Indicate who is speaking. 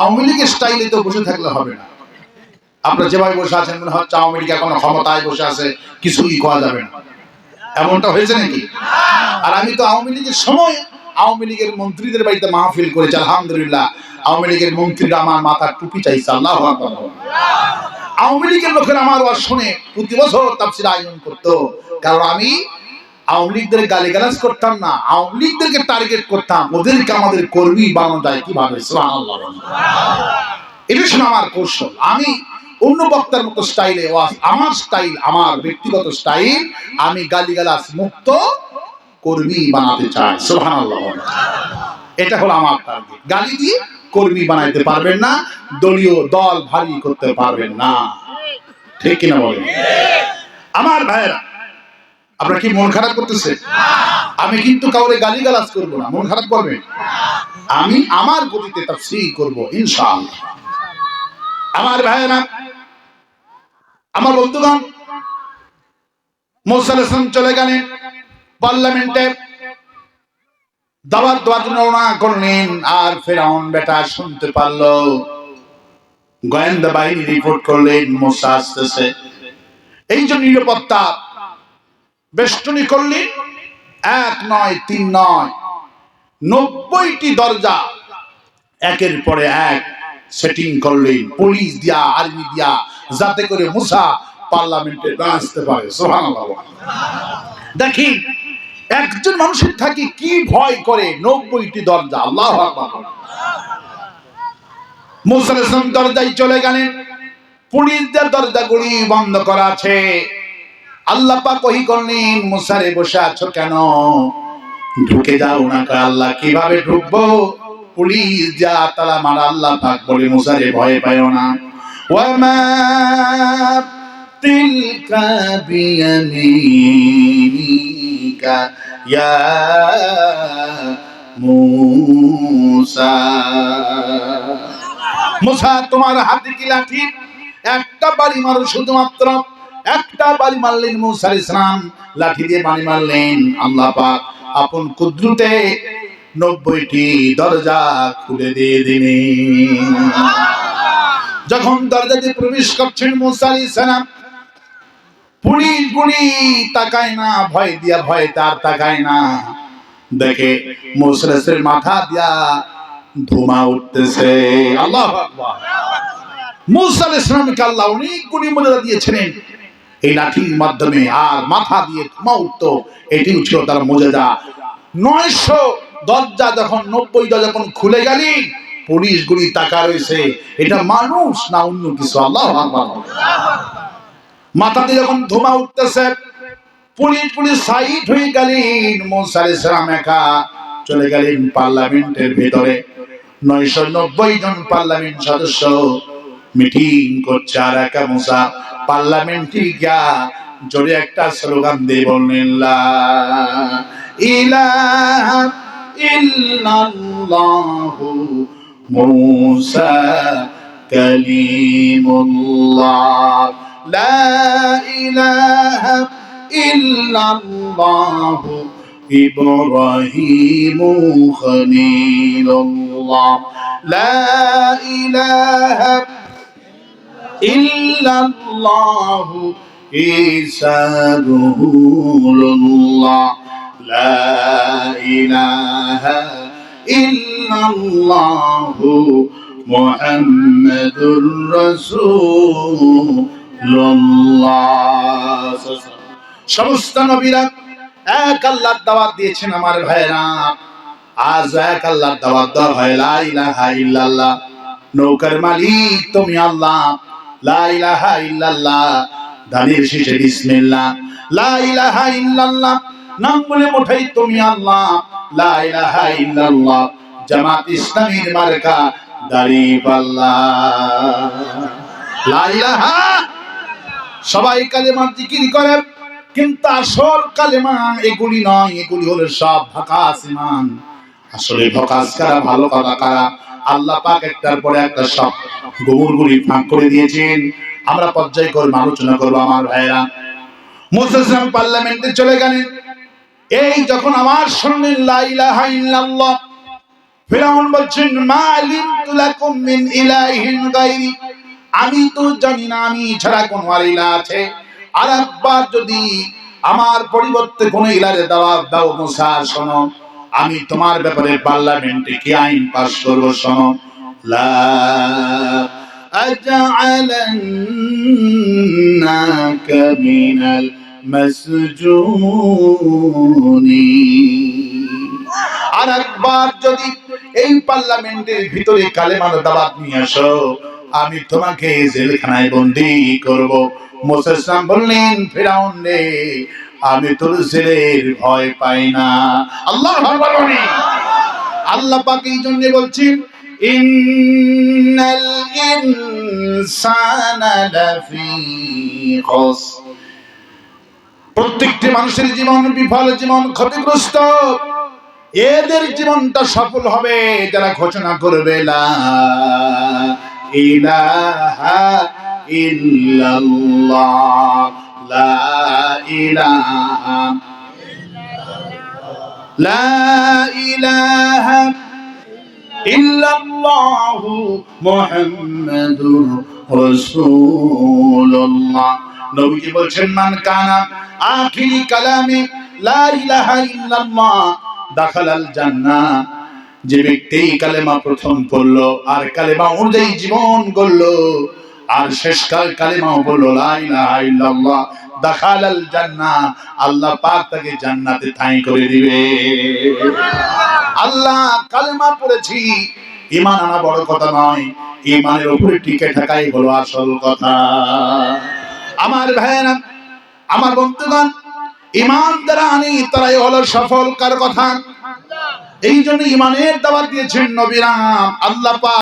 Speaker 1: আওয়ামী লীগের স্টাইলে তো বসে থাকলে হবে না। আপনারা যেভাবে বসে আছেন, মনে হচ্ছে আওয়ামী লীগ এখনও ক্ষমতায় বসে আছে, কিছুই করা যাবে না। এমনটা হয়েছে নাকি? আর আমি তো আওয়ামী লীগের সময় আওয়ামী লীগের মন্ত্রীদের বাড়িতে মাহফিল করেছি, আলহামদুলিল্লাহ। আওয়ামী লীগের মন্ত্রীরা আমার মাথার টুপি চাইছে, আল্লাহ আওয়ামী লীগের লোকের আমার শুনে প্রতি বছর তাফসির আয়োজন করতো, কারণ আমি আওয়ামী লীগদের গালিগালাজ করতাম না, আওয়ামী লীগদেরকে টার্গেট করতাম। ওদেরকে আমাদের কর্মী বানানো যায় কীভাবে? এটা ছিল আমার কৌশল। আমি অন্য বক্তার মতো স্টাইলে আমার স্টাইল আমার ব্যক্তিগত স্টাইল আমি গালিগালাজ মুক্ত কর্মী বানাতে চাই। সুবহানাল্লাহ। এটা হলো আমার টার্গেট গালি দিয়ে কর্মী বানাইতে পারবেন না, দলীয় দল ভারী করতে পারবেন না। ঠিক কিনা বলেন? আমার ভাইয়েরা আপনারা কি মন খারাপ করতেছে? আমি কিন্তু কাউরে গালি গালাজ করব না। মন খারাপ করবে আমি আমার গতিতে তাফসীর করব, ইনশাআল্লাহ। আমার ভাইয়েরা, আমার বন্ধুগণ মোসা আলাইহিস সালাম চলে গেলেন পার্লামেন্টে। দাবার দোয়ার জন্য করলেন। আর ফেরাউন বেটা শুনতে পারল। গোয়েন্দা বাহিনী রিপোর্ট করলেন মোসা আসতেছে। এই যে নিরাপত্তা বেষ্টনী করলেন এক নয়, তিন নয়। নব্বইটি দরজা। একের পরে এক সেটিং করলেন পুলিশ দিয়া আর্মি দিয়া, যাতে করে মুসা পার্লামেন্টে আসতে পারে। সুবহানাল্লাহ। দেখি, একজন মানুষের থাকি কি ভয় করে নব্বইটি দরজা? আল্লাহ মুসলিম দরজায় চলে গেলেন। পুলিশদের দরজাগুলি বন্ধ করা আছে। আল্লাহ পাক কহি করলেন মুসারে বসে আছো কেন? ঢুকে যাও না আল্লাহ, কীভাবে ঢুকবো? পুলিশ যা তালা মারা আল্লাহ পাক বলে মুসারে ভয় পায় না। ওয়ামা তিলকা বিয়ামিনিকা ইয়া মুসা। মুসা, তোমার হাতে কি লাঠি? একটা বাড়ি মারো শুধুমাত্র। একটা বাড়ি মারলেন মুসা আলাইহিস সালাম, লাঠি দিয়ে বাড়ি মারলেন। আল্লাহ পাক আপন কুদরতে নব্বইটি দরজা খুলে দিয়ে দিলেন। যখন দরজা দিয়ে প্রবেশ করছেন মুসা আলাইহিস সালাম পুলিশ গুলি তাকায় না, ভয় দিয়া ভয় তার তাকায় না। দেখে মুসরেসের মাথা দিয়া ধুমা উঠতেছে। আল্লাহ মুসা আলাইহিস সালামকে আল্লাহ অনেক গুলি মর্যাদা দিয়েছিলেন। এই লাঠির মাধ্যমে আর মাথা দিয়ে ধুমা উঠতো। এটিও ছিল তার মর্যাদা নয়শো দরজা যখন, নব্বই দরজা যখন খুলে গেলি পুলিশ গুলি তাকা রয়েছে। এটা মানুষ না অন্য কিছু? আল্লাহ মাথা দিয়ে যখন ধুমা উঠতেছে, পুলিশ পুলিশ সাইড হয়ে গেলেন, মোসা আলাইহিস সালাম একা চলে গেলেন পার্লামেন্টের ভিতরে। নয়শো নব্বই জন পার্লামেন্ট সদস্য মিটিং করছে আর একা মোসা। পার্লামেন্টে গিয়া জোরে একটা স্লোগান দিয়ে বললেন লা ইলাহা ইল্লাল্লাহু মুসা কালিমুল্লাহ লা ইলাহা ইল্লাল্লাহু إبراهيم خليل الله لا إله إلا ইল্লাল্লাহু ইসাদুল্লাহ লা ইলাহা ইল্লাল্লাহু মুহাম্মাদুর রাসূলুল্লাহ। সমস্ত নবীরা এক আল্লাহর দাওয়াত দিয়েছেন আমার ভাইরা আজ এক আল্লাহর দাওয়াত দাও ভাই লা ইলাহা ইল্লাল্লাহ। নৌকার মালিক তুমি আল্লাহ। লা ইলাহা ইল্লাল্লাহ। ধানের শেষে বিসমিল্লাহ। লা ইলাহা ইল্লাল্লাহ। নাম বলে মোঠাই তুমি আল্লাহ। লা ইলাহা ইল্লাল্লাহ। জামাত ইসলামীর মার্কা দাড়ি পাল্লা লা ইলাহা। সবাই কালেমার জিকির করে, কিন্তু আসল কালেমা এগুলি নয়। এগুলি হলো সব ভাকাস ইমান। আসলে ভকাস কারা, ভালো কথা কারা? আল্লাহ পাক একটার পরে একটা সব গোবরগুলি ফাঁক করে দিয়েছেন। আমরা পর্যায়ক্রমে আলোচনা করব আমার ভাইরা মুসলিম পার্লামেন্টে চলে গেলেন। এই যখন আমার শুনলেন ফিরাউন বলছেন মিন ইলাহিন আমি তো জানি না, আমি ছাড়া কোন ইলা আছে। আর একবার যদি আমার পরিবর্তে কোন ইলারে দাওয়াত দাও, মুসা, শোনো। আমি তোমার ব্যাপারে পার্লামেন্টে কি আইন পাস করব শোনো? আর একবার যদি এই পার্লামেন্টের ভিতরে কালেমার দাওয়াত নিয়ে আসো, আমি তোমাকে জেলখানায় বন্দি করব। মোসা ইসলাম বললেন, ফেরাউন রে আমি তোর জেলের ভয় পাই না। আল্লাহ আল্লাহ পাক এই জন্য বলছেন ইন্নাল ইনসানা লাফি খুসর। প্রত্যেকটি মানুষের জীবন বিফল, জীবন ক্ষতিগ্রস্ত। এদের জীবনটা সফল হবে, যারা ঘোষণা করবে, লা ইলাহা ইল্লাল্লাহ। লা ইলাহা লা ইলাহা ইল্লাল্লাহু মুহাম্মাদুর রাসূলুল্লাহ। নবীজি বলছেন, মান কানা আখিরি কালামে দাখালাল জান্নাহ। যে ব্যক্তি কালেমা প্রথম পড়ল, আর কালেমা অনুযায়ী জীবন গড়লো, আর শেষকাল কালেমাও বলল, লা ইলাহা ইল্লাল্লাহ দাখালাল জান্নাহ। আল্লাহ পাক তাকে জান্নাতে ঠাঁই করে দিবে। আল্লাহ কালেমা পড়েছি। ইমান আনা বড় কথা নয়। ইমানের উপরে টিকে থাকাই হলো আসল কথা। আমার ভাইয়েরা, আমার বন্ধুগণ ইমান দ্বারা আনি, তারাই হলো সফল, কার কথা? এই জন্য ইমানের দাওয়াত দিয়েছেন নবীরাম আল্লাহ পাক